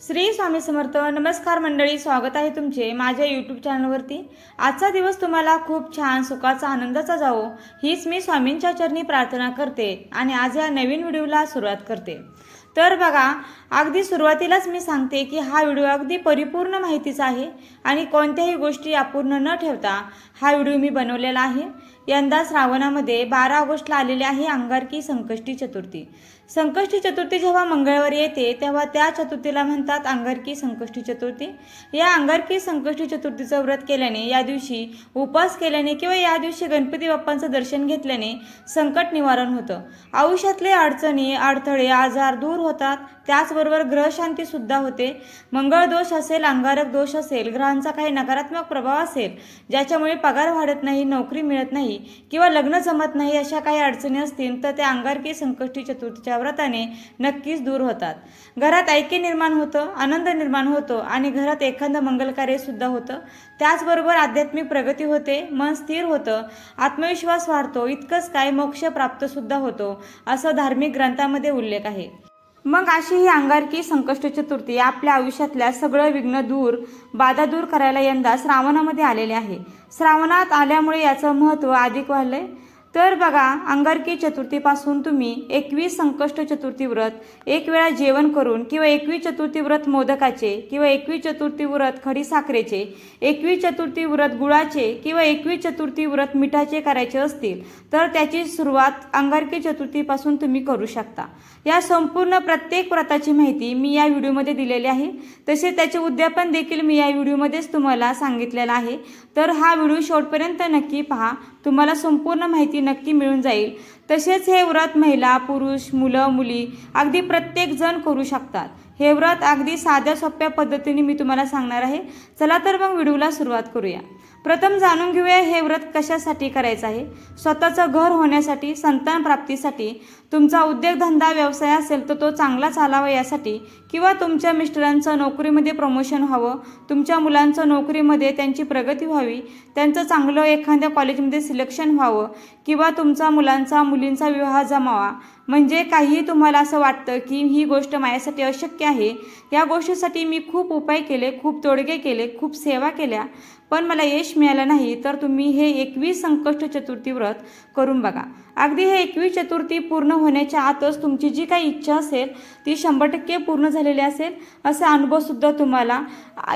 श्री स्वामी समर्थ नमस्कार मंडळी स्वागत आहे तुमचे माझ्या यूट्यूब चॅनलवरती आजचा दिवस तुम्हाला खूप छान सुखाचा आनंदाचा जावो हीच मी स्वामींच्या चरणी प्रार्थना करते आणि आज या नवीन व्हिडिओला सुरुवात करते. तर बघा अगदी सुरुवातीलाच मी सांगते की हा व्हिडिओ अगदी परिपूर्ण माहितीचा आहे आणि कोणत्याही गोष्टी अपूर्ण न ठेवता हा व्हिडिओ मी बनवलेला आहे. यंदा श्रावणामध्ये बारा ऑगस्टला आलेली आहे अंगारकी संकष्टी चतुर्थी. संकष्टी चतुर्थी जेव्हा मंगळवारी येते तेव्हा त्या चतुर्थीला म्हणतात अंगारकी संकष्टी चतुर्थी. या अंगारकी संकष्टी चतुर्थीचं व्रत केल्याने या दिवशी उपवास केल्याने किंवा या दिवशी गणपती बाप्पांचं दर्शन घेतल्याने संकट निवारण होतं. आयुष्यातले अडचणी अडथळे आजार दूर होतात. त्याचबरोबर ग्रहशांतीसुद्धा होते. मंगळ दोष असेल अंगारक दोष असेल ग्रहांचा काही नकारात्मक प्रभाव असेल ज्याच्यामुळे पगार वाढत नाही नोकरी मिळत नाही किंवा लग्न जमत नाही अशा काही अडचणी असतील तर त्या अंगारकी संकष्टी चतुर्थीच्या व्रताने नक्कीच दूर होतात. घरात ऐक्य निर्माण होतं आनंद निर्माण होतो आणि घरात एखादं मंगलकार्यसुद्धा होतं. त्याचबरोबर आध्यात्मिक प्रगती होते मन स्थिर होतं आत्मविश्वास वाढतो इतकंच काय मोक्ष प्राप्तसुद्धा होतो असं धार्मिक ग्रंथामध्ये उल्लेख आहे. मग अशी ही अंगारकी संकष्ट चतुर्थी आपल्या आयुष्यातल्या सगळं विघ्न दूर बाधा दूर करायला यंदा श्रावणामध्ये आलेले आहे. श्रावणात आल्यामुळे याचं महत्त्व अधिक वाढलंय. तर बघा अंगारकी चतुर्थीपासून तुम्ही एकवीस संकष्ट चतुर्थी व्रत एक वेळा जेवण करून किंवा एकवीस चतुर्थी व्रत मोदकाचे किंवा एकवीस चतुर्थी व्रत खडी साखरेचे एकवीस चतुर्थी व्रत गुळाचे किंवा एकवीस चतुर्थी व्रत मिठाचे करायचे असतील तर त्याची सुरुवात अंगारकी चतुर्थीपासून तुम्ही करू शकता. या संपूर्ण प्रत्येक व्रताची माहिती मी या व्हिडिओमध्ये दिलेली आहे. तसेच त्याचे उद्यापन देखील मी या व्हिडिओमध्येच तुम्हाला सांगितलेलं आहे. तर हा व्हिडिओ शेवटपर्यंत नक्की पहा. तुम्हाला संपूर्ण माहिती नक्की मिळून जाईल. तसेच हे व्रत महिला पुरुष मुलं मुली अगदी प्रत्येक जण करू शकतात. हे व्रत अगदी साध्या सोप्या पद्धतीने मी तुम्हाला सांगणार आहे. चला तर मग व्हिडिओला सुरुवात करूया. प्रथम जाणून घेऊया हे व्रत कशासाठी करायचं आहे. स्वतःचं घर होण्यासाठी संतान प्राप्तीसाठी तुमचा उद्योगधंदा व्यवसाय असेल तर तो चांगला चालावा यासाठी. किंवा तुमच्या मिस्टरांचं नोकरीमध्ये प्रमोशन व्हावं तुमच्या मुलांचं नोकरीमध्ये त्यांची प्रगती व्हावी त्यांचं चांगलं एखाद्या कॉलेजमध्ये सिलेक्शन व्हावं किंवा तुमचा मुलांचा मुलींचा विवाह जमावा. म्हणजे काही तुम्हाला असं वाटतं की ही गोष्ट माझ्यासाठी अशक्य आहे या गोष्टीसाठी मी खूप उपाय केले खूप तोडगे केले खूप सेवा केल्या. पण मला यश मिळालं नाही तर तुम्ही हे एकवीस संकष्ट चतुर्थी व्रत करून बघा. अगदी हे एकवीस चतुर्थी पूर्ण होण्याच्या आतच तुमची जी काही इच्छा असेल ती शंभर टक्के पूर्ण झालेली असेल असे अनुभवसुद्धा तुम्हाला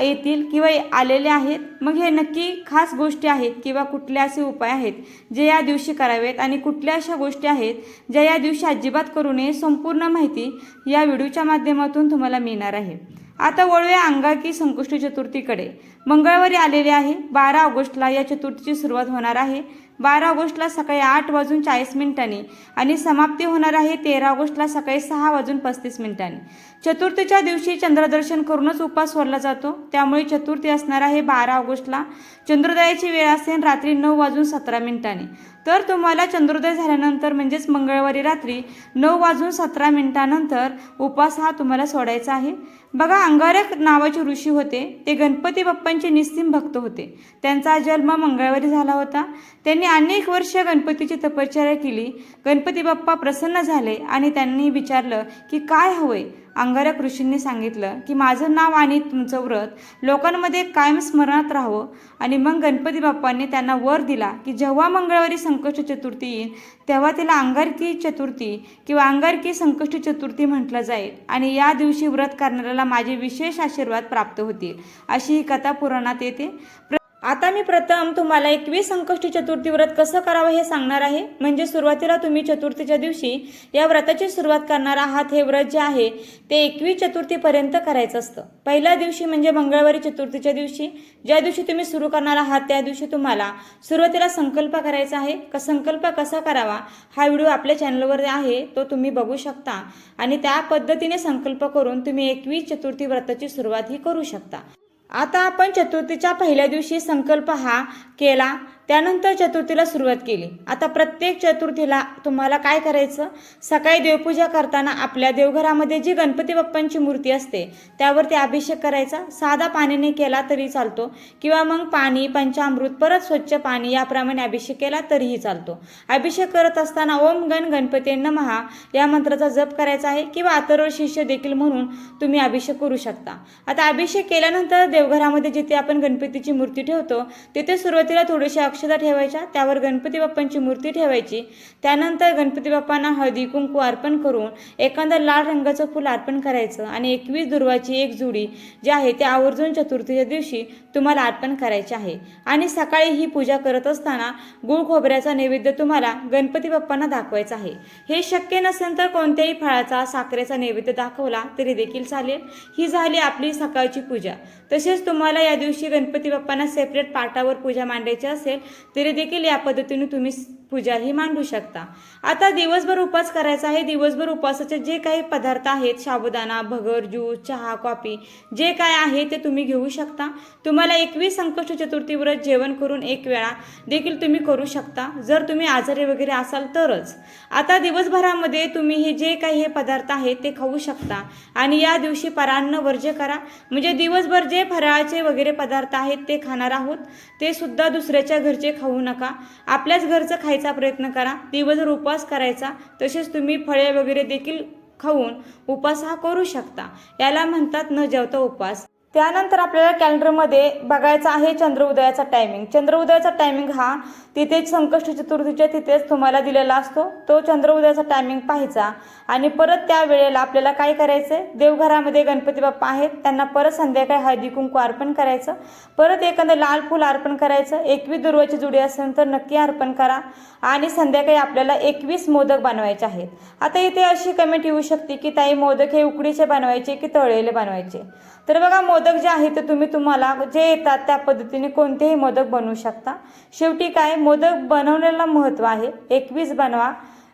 येतील किंवा आलेले आहेत. मग हे नक्की खास गोष्टी आहेत किंवा कुठले असे उपाय आहेत जे या दिवशी करावेत आणि कुठल्या अशा गोष्टी आहेत ज्या या दिवशी अजिबात करू नये संपूर्ण माहिती या व्हिडिओच्या माध्यमातून तुम्हाला मिळणार आहे. आता वळूया अंगाकी संकष्टी चतुर्थीकडे. मंगळवारी आलेले आहे बारा ऑगस्टला या चतुर्थीची सुरुवात होणार आहे. बारा ऑगस्टला सकाळी आठ वाजून चाळीस मिनिटांनी आणि समाप्ती होणार आहे तेरा ऑगस्टला सकाळी सहा वाजून पस्तीस मिनिटांनी. चतुर्थीच्या दिवशी चंद्रदर्शन करूनच उपवास सोडला जातो. त्यामुळे चतुर्थी असणार आहे बारा ऑगस्टला. चंद्रोदयाची वेळ असेल रात्री नऊ वाजून सतरा मिनिटांनी. तर तुम्हाला चंद्रोदय झाल्यानंतर म्हणजेच मंगळवारी रात्री नऊ वाजून सतरा मिनिटानंतर उपवास हा तुम्हाला सोडायचा आहे. बघा अंगारक नावाचे ऋषी होते. ते गणपती बाप्पांचे निस्सीम भक्त होते. त्यांचा जन्म मंगळवारी झाला होता. त्यांनी अनेक वर्ष गणपतीची तपश्चर्या केली. गणपती बाप्पा प्रसन्न झाले आणि त्यांनी विचारलं की काय हवंय? अंगारक ऋषींनी सांगितलं की माझं नाव आणि तुमचं व्रत लोकांमध्ये कायम स्मरणात राहावं. आणि मग गणपती बाप्पांनी त्यांना वर दिला की जेव्हा मंगळवारी संकष्ट चतुर्थी येईल तेव्हा तिला अंगारकी चतुर्थी किंवा अंगारकी संकष्ट चतुर्थी म्हटलं जाईल आणि या दिवशी व्रत करणाऱ्याला माझे विशेष आशीर्वाद प्राप्त होतील. अशी ही कथा पुराणात येते. प्र- आता मी प्रथम तुम्हाला एकवीस संकष्टी चतुर्थी व्रत कसं करावं हे सांगणार आहे. म्हणजे सुरुवातीला तुम्ही चतुर्थीच्या दिवशी या व्रताची सुरुवात करणार आहात हे व्रत जे आहे ते एकवीस चतुर्थीपर्यंत करायचं असतं. पहिल्या दिवशी म्हणजे मंगळवारी चतुर्थीच्या दिवशी ज्या दिवशी तुम्ही सुरू करणार आहात त्या दिवशी तुम्हाला सुरुवातीला संकल्प करायचा आहे. का संकल्प कसा करावा हा व्हिडिओ आपल्या चॅनलवर आहे तो तुम्ही बघू शकता. आणि त्या पद्धतीने संकल्प करून तुम्ही एकवीस चतुर्थी व्रताची सुरुवात ही करू शकता. आता आपण चतुर्थीच्या पहिल्या दिवशी संकल्प हा केला. त्यानंतर चतुर्थीला सुरुवात केली. आता प्रत्येक चतुर्थीला तुम्हाला काय करायचं? सकाळी देवपूजा करताना आपल्या देवघरामध्ये जी गणपती बाप्पांची मूर्ती असते त्यावरती अभिषेक करायचा. साधा पाण्याने केला तरी चालतो. किंवा मग पाणी पंचामृत परत स्वच्छ पाणी याप्रमाणे अभिषेक केला तरीही चालतो. अभिषेक करत असताना ओम गण गणपती नमहा या मंत्राचा जप करायचा आहे किंवा अथर्व शिष्य देखील म्हणून तुम्ही अभिषेक करू शकता. आता अभिषेक केल्यानंतर देवघरामध्ये जिथे आपण गणपतीची मूर्ती ठेवतो तिथे सुरुवातीला थोडेसे अक्ष अक्षता ठेवायच्या त्यावर गणपती बाप्पांची मूर्ती ठेवायची. त्यानंतर गणपती बाप्पांना हळदी कुंकू अर्पण करून एखादं लाल रंगाचं फुल अर्पण करायचं आणि एकवीस दुर्वाची एक जुडी जी आहे ती आवर्जून चतुर्थीच्या दिवशी तुम्हाला अर्पण करायची आहे. आणि सकाळी ही पूजा करत असताना गुळ खोबऱ्याचा नैवेद्य तुम्हाला गणपती बाप्पांना दाखवायचा आहे. हे शक्य नसेल तर कोणत्याही फळाचा साखरेचा नैवेद्य दाखवला तरी देखील चालेल. ही झाली आपली सकाळची पूजा. तसेच तुम्हाला या दिवशी गणपती बाप्पांना सेपरेट पाटावर पूजा मांडायची असेल तरी देखील या पद्धतीने तुम्ही पूजा ही मांडू शकता. आता दिवसभर उपवास करायचा आहे. दिवसभर उपवासाचे जे काही पदार्थ आहेत साबुदाणा भगर ज्यूस चहा कॉफी जे काय आहे ते तुम्ही घेऊ शकता. तुम्हाला एकवीस संकष्ट चतुर्थी व्रत जेवण करून एक वेळा देखील तुम्ही करू शकता. जर तुम्ही आजारी वगैरे असाल तरच. आता दिवसभरामध्ये तुम्ही हे जे काही हे पदार्थ आहेत ते खाऊ शकता. आणि या दिवशी परान्न वर्ज्य करा. म्हणजे दिवसभर जे फराळाचे वगैरे पदार्थ आहेत ते खाणार आहोत ते सुद्धा दुसऱ्याच्या घरचे खाऊ नका. आपल्याच घरचं खायचं प्रयत्न करा दिवसभर उपवास करायचा तसेच तुम्ही फळे वगैरे देखील खाऊन उपवास हा करू शकता. याला म्हणतात न जेवता उपवास. त्यानंतर आपल्याला कॅलेंडरमध्ये बघायचा आहे चंद्रउदयाचा टायमिंग चंद्रउदयाचा टायमिंग हा तिथेच संकष्ट चतुर्थीच्या तिथेच तुम्हाला दिलेला असतो. तो चंद्रउदयाचा टायमिंग पाहायचा आणि परत त्या वेळेला आपल्याला काय करायचं आहे देवघरामध्ये गणपती बाप्पा आहेत. त्यांना परत संध्याकाळी हळदी कुंकू अर्पण करायचं. परत एखादं लाल फूल अर्पण करायचं. एकवीस दुर्वाची जुडी असेल तर नक्की अर्पण करा आणि संध्याकाळी आपल्याला एकवीस मोदक बनवायचे आहेत. आता इथे अशी कमेंट येऊ शकते की ताई मोदक हे उकडीचे बनवायचे की तळलेले बनवायचे? तर बघा मोदक जे आहे ते तुम्ही तुम्हाला जे येतात त्या पद्धतीने कोणतेही मोदक बनवू शकता. शेवटी काय मोदक बनवण्याला महत्त्व आहे. एकवीस बनवा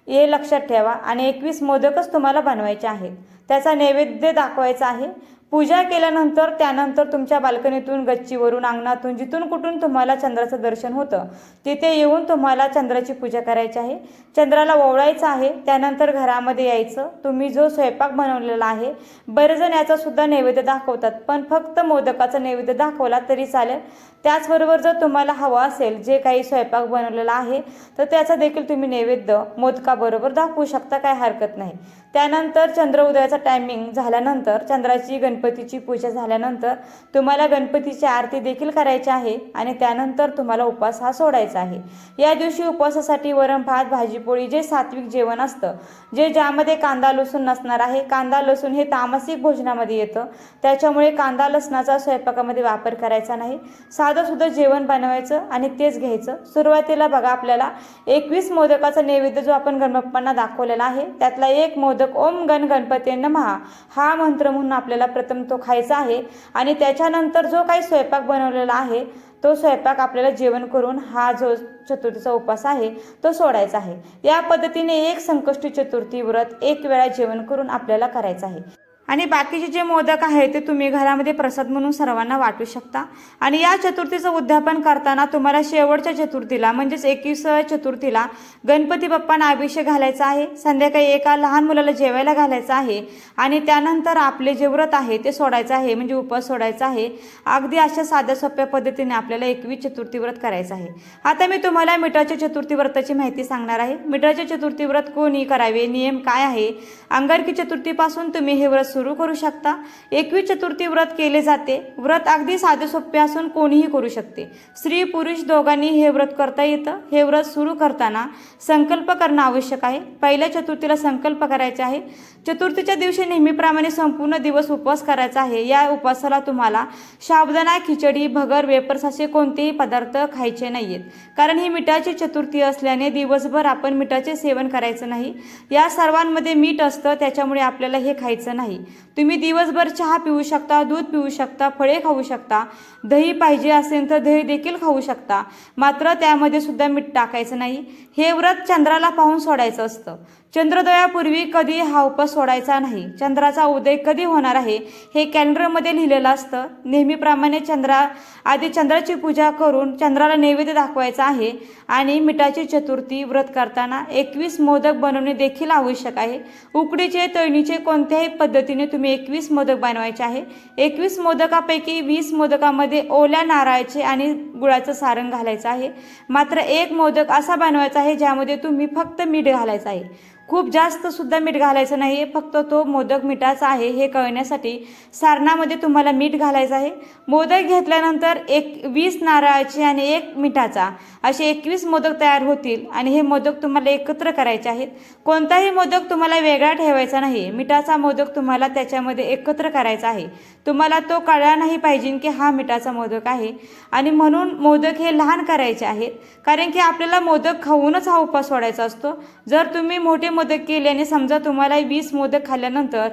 हे लक्षात ठेवा. आणि एकवीस मोदकच तुम्हाला बनवायचे आहेत. त्याचा नैवेद्य दाखवायचा आहे. पूजा केल्यानंतर त्यानंतर तुमच्या बाल्कनीतून गच्चीवरून अंगणातून जिथून कुठून तुम्हाला चंद्राचं दर्शन होतं तिथे येऊन तुम्हाला चंद्राची पूजा करायची आहे. चंद्राला ओवळायचं आहे त्यानंतर घरामध्ये यायचं. तुम्ही जो स्वयंपाक बनवलेला आहे बरेच जण याचा सुद्धा नैवेद्य दाखवतात पण फक्त मोदकाचा नैवेद्य दाखवला तरी चालेल. त्याचबरोबर जर तुम्हाला हवं असेल जे काही स्वयंपाक बनवलेला आहे तर त्याचा देखील तुम्ही नैवेद्य मोदकाबरोबर दाखवू शकता काय हरकत नाही. त्यानंतर चंद्र उदयाचा टायमिंग झाल्यानंतर चंद्राची गणपतीची पूजा झाल्यानंतर तुम्हाला गणपतीची आरती देखील करायची आहे आणि त्यानंतर तुम्हाला उपवास हा सोडायचा आहे. या दिवशी उपवासासाठी वरण भात भाजीपोळी जे सात्विक जेवण असतं जे ज्यामध्ये कांदा लसूण नसणार आहे कांदा लसूण हे तामसिक भोजनामध्ये येतं. त्याच्यामुळे कांदा लसणाचा स्वयंपाकामध्ये वापर करायचा नाही. साधं सुद्धा जेवण बनवायचं आणि तेच घ्यायचं. सुरुवातीला बघा आपल्याला एकवीस मोदकाचा नैवेद्य जो आपण गणपप्पांना दाखवलेला आहे त्यातला एक मोदक ओम गण गणपती महा हा मंत्र म्हणून आपल्याला प्रथम तो खायचा आहे. आणि त्याच्यानंतर जो काही स्वयंपाक बनवलेला आहे तो स्वयंपाक आपल्याला जेवण करून हा जो चतुर्थीचा उपवास आहे तो सोडायचा आहे. या पद्धतीने एक संकष्टी चतुर्थी व्रत एक वेळा जेवण करून आपल्याला करायचं आहे. आणि बाकीचे जे मोदक आहे ते तुम्ही घरामध्ये प्रसाद म्हणून सर्वांना वाटू शकता. आणि या चतुर्थीचं उद्यापन करताना तुम्हाला शेवटच्या चतुर्थीला म्हणजेच एकवीस चतुर्थीला गणपती बाप्पांना अभिषेक घालायचा आहे. संध्याकाळी एका लहान मुलाला जेवायला घालायचं आहे. आणि त्यानंतर आपले जे व्रत आहे ते सोडायचं आहे म्हणजे उपवास सोडायचा आहे. अगदी अशा साध्या सोप्या पद्धतीने आपल्याला एकवीस चतुर्थी व्रत करायचं आहे. आता मी तुम्हाला मिठाच्या चतुर्थी व्रताची माहिती सांगणार आहे. मिठाच्या चतुर्थी व्रत कोणी करावे नियम काय आहे? अंगारकी चतुर्थीपासून तुम्ही हे व्रत सुरू करू शकता. एकवीस चतुर्थी व्रत केले जाते. व्रत अगदी साधे सोपे असून कोणीही करू शकते. स्त्री पुरुष दोघांनी हे व्रत करता येतं. हे व्रत सुरू करताना संकल्प करणं आवश्यक आहे. पहिल्या चतुर्थीला संकल्प करायचा आहे. चतुर्थीच्या दिवशी नेहमीप्रमाणे संपूर्ण दिवस उपवास करायचा आहे. या उपवासाला तुम्हाला साबुदाणा खिचडी भगर वेपर्स असे कोणतेही पदार्थ खायचे नाही आहेत कारण ही मिठाची चतुर्थी असल्याने दिवसभर आपण मिठाचे सेवन करायचं नाही. या सर्वांमध्ये मीठ असतं त्याच्यामुळे आपल्याला हे खायचं नाही. तुम्ही दिवसभर चहा पिऊ शकता दूध पिऊ शकता फळे खाऊ शकता. दही पाहिजे असेल तर दही देखील खाऊ शकता. मात्र त्यामध्ये सुद्धा मीठ टाकायचं नाही. हे व्रत चंद्राला पाहून सोडायचं असतं. चंद्रोदयापूर्वी कधी हा उपवास सोडायचा नाही चंद्राचा उदय कधी होणार आहे हे कॅलेंडरमध्ये लिहिलेलं असतं. नेहमीप्रमाणे चंद्रा आधी चंद्राची पूजा करून चंद्राला नैवेद्य दाखवायचा आहे आणि मिठाची चतुर्थी व्रत करताना एकवीस मोदक बनवणे देखील आवश्यक आहे. उकडीचे तळणीचे कोणत्याही पद्धतीने तुम्ही एकवीस मोदक बनवायचे आहे. एकवीस मोदकापैकी वीस मोदकामध्ये ओल्या नारळाचे आणि गुळाचं सारण घालायचं आहे. मात्र एक मोदक असा बनवायचा आहे ज्यामध्ये तुम्ही फक्त मीठ घालायचं आहे. खूप जास्त सुद्धा मीठ घालायचं नाही. आहे फक्त तो मोदक मिठाचा आहे हे कळण्यासाठी सारणामध्ये तुम्हाला मीठ घालायचं आहे. मोदक घेतल्यानंतर एक वीस नारळाचे आणि एक मिठाचा असे एकवीस मोदक तयार होतील आणि हे मोदक तुम्हाला एकत्र करायचे आहेत. कोणताही मोदक तुम्हाला वेगळा ठेवायचा नाही. मिठाचा मोदक तुम्हाला त्याच्यामध्ये एकत्र करायचा आहे. तुम्हाला तो कळला नाही पाहिजे की हा मिठाचा मोदक आहे. आणि म्हणून मोदक हे लहान करायचे आहेत. कारण की आपल्याला मोदक खाऊनच हा उपास सोडायचा असतो. जर तुम्ही मोठे मोदक केले आणि समजा तुम्हाला वीस मोदक खाल्ल्यानंतर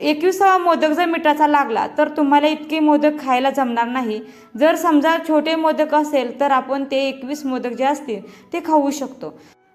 एकविसावा मोदक जर मिठाचा लागला तर तुम्हाला इतके मोदक खायला जमणार नाही. जर समजा छोटे मोदक असेल तर आपण ते एकवीस मोदक जे असतील ते खाऊ शकतो.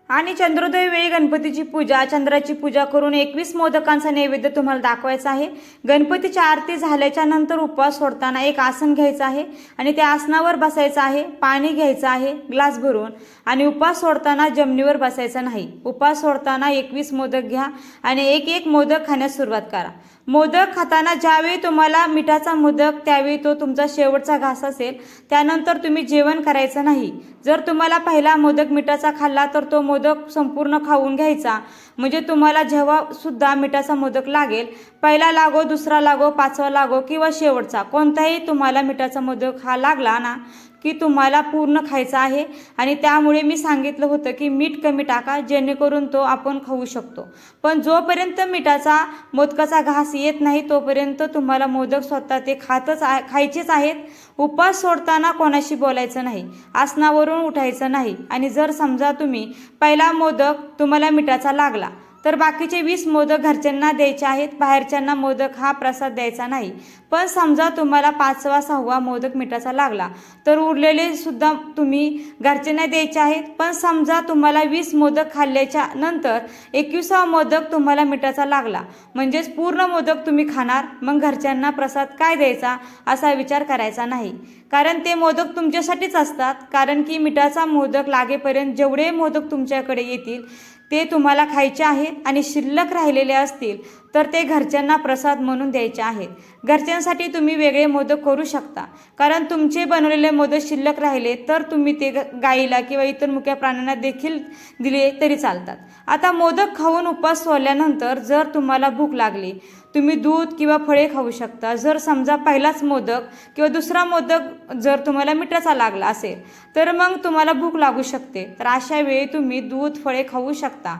आणि चंद्रोदय वेळी गणपतीची पूजा चंद्राची पूजा करून एकवीस मोदकांचा नैवेद्य तुम्हाला दाखवायचा आहे. गणपतीची आरती झाल्याच्यानंतर उपवास सोडताना एक आसन घ्यायचं आहे आणि त्या आसनावर बसायचं आहे. पाणी घ्यायचं आहे ग्लास भरून. आणि उपवास सोडताना जमिनीवर बसायचं नाही. उपवास सोडताना एकवीस मोदक घ्या आणि एक एक मोदक खाण्यास सुरुवात करा. मोदक खाताना ज्यावेळी तुम्हाला मिठाचा मोदक त्यावेळी तो तुमचा शेवटचा घास असेल त्यानंतर तुम्ही जेवण करायचं नाही. जर तुम्हाला पहिला मोदक मिठाचा खाल्ला तर तो मोदक संपूर्ण खाऊन घ्यायचा. म्हणजे तुम्हाला जेव्हा सुद्धा मिठाचा मोदक लागेल पहिला लागो दुसरा लागो पाचवा लागो किंवा शेवटचा कोणताही तुम्हाला मिठाचा मोदक हा लागला ना की तुम्हाला पूर्ण खायचा आहे. आणि त्यामुळे मी सांगितलं होतं की मीठ कमी टाका जेणेकरून तो आपण खाऊ शकतो. पण जोपर्यंत मिठाचा मोदकाचा घास येत नाही तोपर्यंत तुम्हाला मोदक स्वतः ते खातच आ खायचेच आहेत. उपास सोडताना कोणाशी बोलायचं नाही. आसनावरून उठायचं नाही. आणि जर समजा तुम्ही पहिला मोदक तुम्हाला मिठाचा लागला तर बाकीचे वीस मोदक घरच्यांना द्यायचे आहेत. बाहेरच्यांना मोदक हा प्रसाद द्यायचा नाही. पण समजा तुम्हाला पाचवा सहावा मोदक मिठाचा लागला तर उरलेले सुद्धा तुम्ही घरच्यांना द्यायचे आहेत. पण समजा तुम्हाला वीस मोदक खाल्ल्याच्या नंतर एकविसावा मोदक तुम्हाला मिठाचा लागला म्हणजेच पूर्ण मोदक तुम्ही खाणार मग घरच्यांना प्रसाद काय द्यायचा असा विचार करायचा नाही. कारण ते मोदक तुमच्यासाठीच असतात. कारण की मिठाचा मोदक लागेपर्यंत जेवढे मोदक तुमच्याकडे येतील ते तुम्हाला खायचे आहेत आणि शिल्लक राहिलेले असतील तर ते घरच्यांना प्रसाद म्हणून द्यायचे आहेत. घरच्यांसाठी तुम्ही वेगळे मोदक करू शकता. कारण तुमचे बनवलेले मोदक शिल्लक राहिले तर तुम्ही ते ग- गाईला किंवा इतर मुक्या प्राण्यांना देखील दिले तरी चालतात. आता मोदक खाऊन उपवास सोडल्यानंतर जर तुम्हाला भूक लागली तुम्ही दूध किंवा फळे खाऊ शकता. जर समजा पहिलाच मोदक किंवा दुसरा मोदक जर तुम्हाला मिठाचा लागला असेल तर मग तुम्हाला भूक लागू शकते. तर अशा वेळी तुम्ही दूध फळे खाऊ शकता.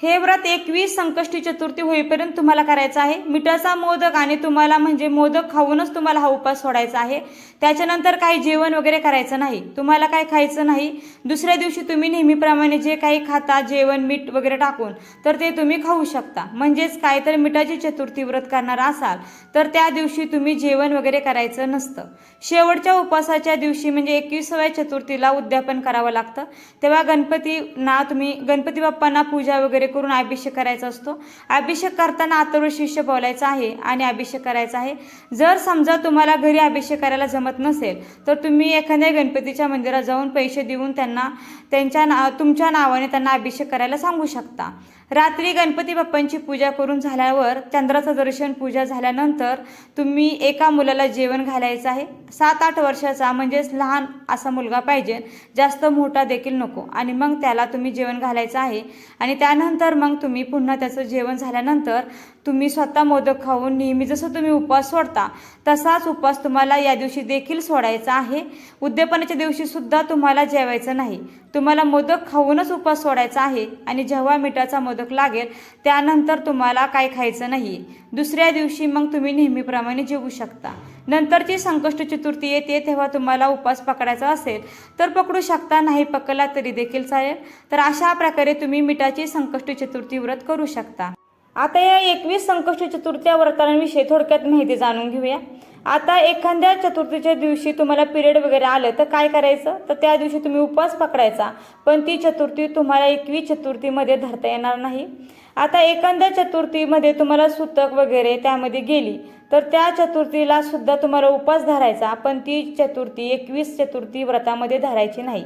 हे व्रत एकवीस संकष्टी चतुर्थी होईपर्यंत तुम्हाला करायचं आहे. मिठाचा मोदक आणि तुम्हाला म्हणजे मोदक खाऊनच तुम्हाला हा उपास सोडायचा आहे. त्याच्यानंतर काही जेवण वगैरे करायचं नाही. तुम्हाला काय खायचं नाही. दुसऱ्या दिवशी तुम्ही नेहमीप्रमाणे जे काही खाता जेवण मीठ वगैरे टाकून तर ते तुम्ही खाऊ शकता. म्हणजेच काय तर मिठाची चतुर्थी व्रत करणार असाल तर त्या दिवशी तुम्ही जेवण वगैरे करायचं नसतं. शेवटच्या उपवासाच्या दिवशी म्हणजे एकविसाव्या चतुर्थीला उद्यापन करावं लागतं. तेव्हा गणपतीना तुम्ही गणपती बाप्पांना पूजा वगैरे करून अभिषेक करायचा असतो. अभिषेक करताना अथर्व शिष्य बोलायचं आहे आणि अभिषेक करायचा आहे. जर समजा तुम्हाला घरी अभिषेक करायला जमत नसेल तर तुम्ही एखाद्या गणपतीच्या मंदिरात जाऊन पैसे देऊन त्यांना त्यांच्या ना तुमच्या नावाने त्यांना अभिषेक करायला सांगू शकता. रात्री गणपती बाप्पांची पूजा करून झाल्यावर चंद्राचं दर्शन पूजा झाल्यानंतर तुम्ही एका मुलाला जेवण घालायचं आहे. सात आठ वर्षाचा म्हणजेच लहान असा मुलगा पाहिजे. जास्त मोठा देखील नको. आणि मग त्याला तुम्ही जेवण घालायचं आहे. आणि त्यानंतर मग तुम्ही पुन्हा त्याचं जेवण झाल्यानंतर तुम्ही स्वतः मोदक खाऊन नेहमी जसं तुम्ही उपवास सोडता तसाच उपवास तुम्हाला या दिवशी देखील सोडायचा आहे. उद्यापनाच्या दिवशीसुद्धा तुम्हाला जेवायचं नाही. तुम्हाला मोदक खाऊनच उपवास सोडायचा आहे आणि जेव्हा मिठाचा मोदक लागेल त्यानंतर तुम्हाला काय खायचं नाही. दुसऱ्या दिवशी मग तुम्ही नेहमीप्रमाणे जेवू शकता. नंतरची संकष्ट चतुर्थी येते तेव्हा तुम्हाला उपवास पकडायचा असेल तर पकडू शकता नाही पकडला तरी देखील चालेल. तर अशा प्रकारे तुम्ही मिठाची संकष्ट चतुर्थी व्रत करू शकता. आता या एकवीस संकष्ट चतुर्थी या व्रतांविषयी थोडक्यात माहिती जाणून घेऊया. आता एखाद्या चतुर्थीच्या दिवशी तुम्हाला पिरियड वगैरे आलं तर काय करायचं? तर त्या दिवशी तुम्ही उपवास पकडायचा पण ती चतुर्थी तुम्हाला एकवीस चतुर्थीमध्ये धरता येणार नाही. आता एखाद्या चतुर्थीमध्ये तुम्हाला सुतक वगैरे त्यामध्ये गेली तर त्या चतुर्थीला सुद्धा तुम्हाला उपवास धरायचा पण ती चतुर्थी एकवीस चतुर्थी व्रतामध्ये धरायची नाही.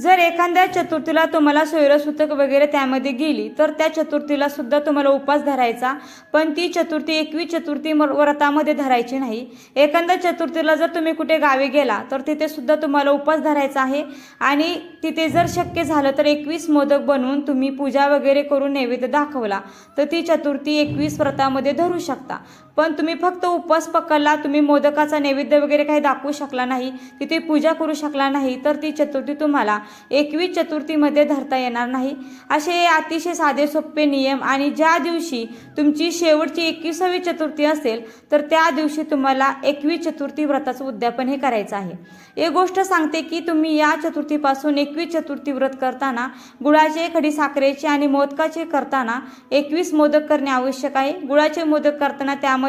जर एखाद्या चतुर्थीला तुम्हाला सोयरसुतक वगैरे त्यामध्ये गेली तर त्या चतुर्थीला सुद्धा तुम्हाला उपवास धरायचा. पण ती चतुर्थी एकवीस चतुर्थी म- व्रतामध्ये धरायची नाही. एखाद्या चतुर्थीला जर तुम्ही कुठे गावी गेला तर तिथे सुद्धा तुम्हाला उपवास धरायचा आहे. आणि तिथे जर शक्य झालं तर एकवीस मोदक बनवून तुम्ही पूजा वगैरे करून नैवेद्य दाखवला तर ती चतुर्थी एकवीस व्रतामध्ये धरू शकता. पण तुम्ही फक्त उपवास पकडला तुम्ही मोदकाचा नैवेद्य वगैरे काही दाखवू शकला नाही तिथे पूजा करू शकला नाही तर ती चतुर्थी तुम्हाला एकवीस चतुर्थीमध्ये धरता येणार नाही. असे अतिशय साधे सोपे नियम आणि ज्या दिवशी तुमची शेवटची एकविसावी चतुर्थी असेल तर त्या दिवशी तुम्हाला एकवीस चतुर्थी व्रताचं उद्यापन हे करायचं आहे. एक गोष्ट सांगते की तुम्ही या चतुर्थीपासून एकवीस चतुर्थी व्रत करताना गुळाचे खडी साखरेचे आणि मोदकाचे करताना एकवीस मोदक करणे आवश्यक आहे. गुळाचे मोदक करताना त्यामध्ये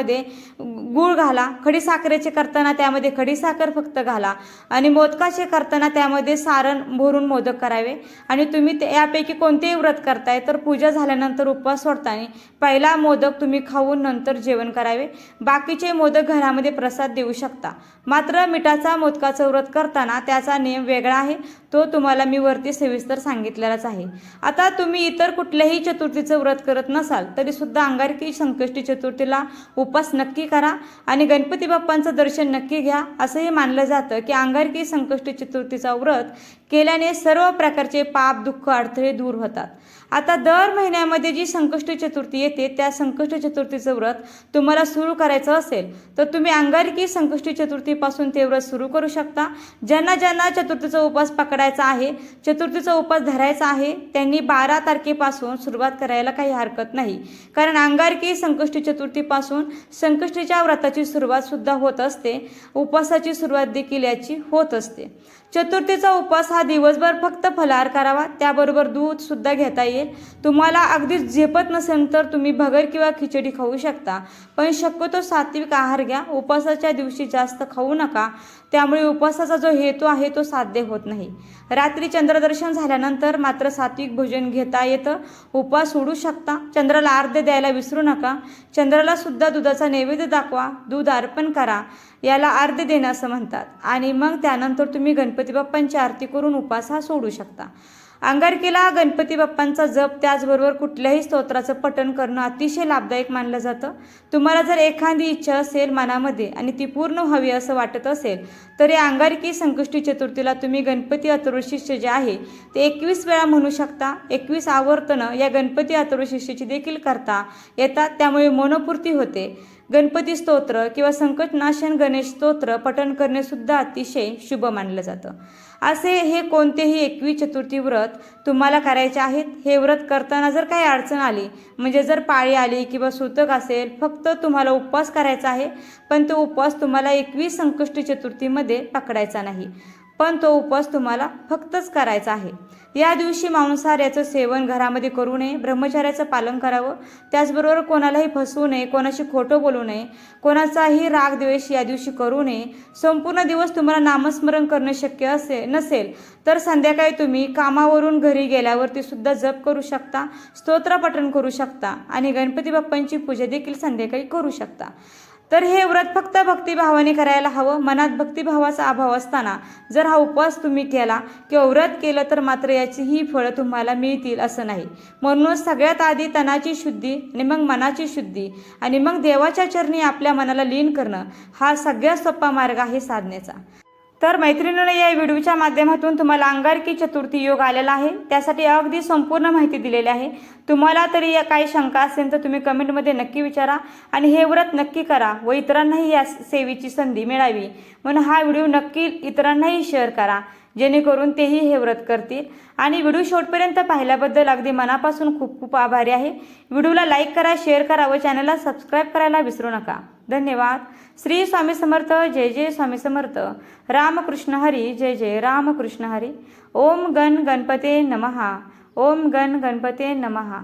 गुळ घाला खडीसाखरेचे करताना त्यामध्ये खडीसाखर फक्त घाला आणि मोदकाचे करताना त्यामध्ये सारण भरून मोदक करावे. आणि तुम्ही ते यापैकी कोणतेही व्रत करताय तर पूजा झाल्यानंतर उपवास सोडताना पहिला मोदक तुम्ही खाऊन नंतर जेवण करावे. बाकीचे मोदक घरामध्ये प्रसाद देऊ शकता. मात्र मिठाचा मोदकाचं व्रत करताना त्याचा नियम वेगळा आहे. तो तुम्हाला मी वरती सविस्तर सांगितलेलाच आहे. आता तुम्ही इतर कुठल्याही चतुर्थीचं व्रत करत नसाल तरी सुद्धा अंगारकी संकष्टी चतुर्थीला उपास नक्की करा आणि गणपती बाप्पांचं दर्शन नक्की घ्या. असंही मानलं जातं की अंगारकी संकष्ट चतुर्थीचा व्रत केल्याने सर्व प्रकारचे पाप दुःख अडथळे दूर होतात. आता दर महिन्यामध्ये जी संकष्ट चतुर्थी येते त्या संकष्ट चतुर्थीचं व्रत तुम्हाला सुरू करायचं असेल तर तुम्ही अंगारकी संकष्टी चतुर्थीपासून ते व्रत सुरू करू शकता. ज्यांना ज्यांना चतुर्थीचा उपवास पकडायचा आहे चतुर्थीचा उपवास धरायचा आहे त्यांनी बारा तारखेपासून सुरुवात करायला काही हरकत नाही. कारण अंगारकी संकष्टी चतुर्थीपासून संकष्टीच्या व्रताची सुरुवात सुद्धा होत असते उपवासाची सुरुवात देखील याची होत असते. चतुर्थीचा उपवास हा दिवसभर फक्त फलाहार करावा त्याबरोबर दूध सुद्धा घेता येईल. तुम्हाला अगदीच झेपत नसेल तर तुम्ही भगर किंवा खिचडी खाऊ शकता पण शक्यतो सात्विक आहार घ्या. उपवासाच्या दिवशी जास्त खाऊ नका. त्यामुळे उपवासाचा जो हेतू आहे तो साध्य होत नाही. रात्री चंद्रदर्शन झाल्यानंतर मात्र सात्विक भोजन घेता येतं. उपवास सोडू शकता. चंद्राला अर्ध्य द्यायला विसरू नका. चंद्राला सुद्धा दुधाचा नैवेद्य दाखवा. दूध अर्पण करा. याला अर्ध्य देणं असं म्हणतात. आणि मग त्यानंतर तुम्ही गणपती बाप्पांची आरती करून उपवास हा सोडू शकता. अंगारकीला गणपती बाप्पांचा जप त्याचबरोबर कुठल्याही स्तोत्राचं पठण करणं अतिशय लाभदायक मानलं जातं. तुम्हाला जर एखादी इच्छा असेल मनामध्ये आणि ती पूर्ण हवी असं वाटत असेल तर या अंगारकी संकष्टी चतुर्थीला तुम्ही गणपती अथर्वशिष्य जे आहे ते एकवीस वेळा म्हणू शकता. एकवीस आवर्तनं या गणपती अथर्वशिष्याची देखील करता येतात त्यामुळे मनोपूर्ती होते. गणपती स्तोत्र किंवा संकटनाशन गणेश स्तोत्र पठण करणे सुद्धा अतिशय शुभ मानलं जातं. असे हे कोणतेही एकवीस चतुर्थी व्रत तुम्हाला करायचे आहेत? हे व्रत करताना जर काही अडचण आली म्हणजे जर पाळी आली किंवा सुतक असेल फक्त तुम्हाला उपवास करायचा आहे पण तो उपवास तुम्हाला एकवीस संकष्टी चतुर्थीमध्ये पकडायचा नाही. पण तो उपवास तुम्हाला फक्तच करायचा आहे. या दिवशी मांसाहाराचं सेवन घरामध्ये करू नये ब्रह्मचार्याचं पालन करावं. त्याचबरोबर कोणालाही फसवू नये कोणाशी खोटं बोलू नये कोणाचाही राग द्वेष या दिवशी करू नये. संपूर्ण दिवस तुम्हाला नामस्मरण करणं शक्य असे नसेल तर संध्याकाळी तुम्ही कामावरून घरी गेल्यावरती सुद्धा जप करू शकता स्तोत्रपठण करू शकता आणि गणपती बाप्पांची पूजा देखील संध्याकाळी करू शकता. तर हे व्रत फक्त भक्तिभावाने करायला हवं. मनात भक्तिभावाचा अभाव असताना जर हा उपवास तुम्ही केला किंवा व्रत केलं तर मात्र याची ही फळं तुम्हाला मिळतील असं नाही. म्हणूनच सगळ्यात आधी तनाची शुद्धी आणि मग मनाची शुद्धी आणि मग देवाच्या चरणी आपल्या मनाला लीन करणं हा सगळ्यात सोपा मार्ग आहे साधनेचा. तर मैत्रिणीनं या व्हिडिओच्या माध्यमातून तुम्हाला अंगारकी चतुर्थी योग आलेला आहे. त्यासाठी अगदी संपूर्ण माहिती दिलेली आहे. तुम्हाला तरी या काही शंका असेल तर तुम्ही कमेंटमध्ये नक्की विचारा आणि हे व्रत नक्की करा व इतरांनाही या सेवेची संधी मिळावी. म्हणून हा व्हिडिओ नक्की इतरांनाही शेअर करा. जेणेकरून तेही हे व्रत करतील. आणि व्हिडिओ शेवटपर्यंत पाहिल्याबद्दल अगदी मनापासून खूप खूप आभारी आहे. व्हिडिओला लाईक करा शेअर करा व चॅनलला सबस्क्राईब करायला विसरू नका. धन्यवाद. श्री स्वामी समर्थ जय जय स्वामी समर्थ. रामकृष्ण हरी जय जय रामकृष्ण हरी. ओम गण गणपते नमहा ओम गण गणपते नमहा